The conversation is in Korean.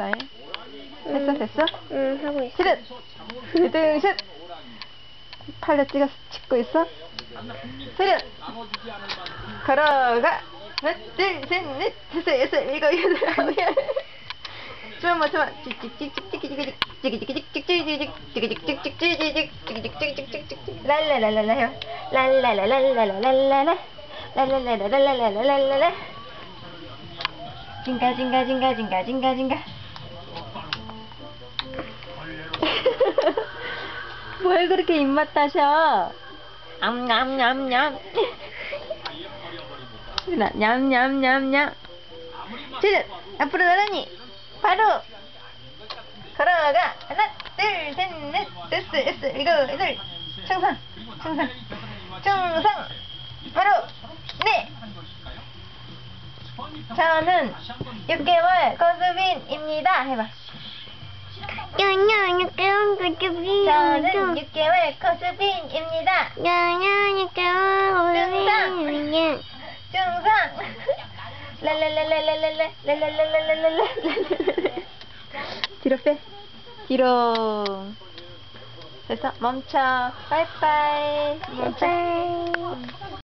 자, 됐어, 됐어? 응, 하고 있어. 히든! 히든, 슛! 팔로 찍어, 찍고 있어? 히든! 걸어가! 하나, 둘, 셋, 넷, 다섯, 여섯, 일곱, 여덟, 아홉, 열. 좀만, 좀만. 랄라랄랄라 해요. 랄라랄랄랄랄랄라. 랄라랄랄랄랄랄라. 징가, 징가, 징가, 징가, 징가, 징가. 뭘 그렇게 입맛 따셔? 암냠냠냠. 나 냠냠냠냠. 자, 앞으로 나란히. 바로. 걸어가. 하나, 둘, 셋, 넷, 다섯, 여섯, 일곱, 여덟. 청상, 청상, 청상. 바로. 네. 저는 6개월 고수빈입니다. 해봐. 야야, 깨운 거 좀. 저는 6개월 고수빈입니다. 야야, 깨운 거 중상. 랄랄랄랄랄랄라 랄랄랄랄랄랄라 뒤로 빼. 뒤로. 됐어. 멈춰. 빠이빠이. 멈춰. 좀.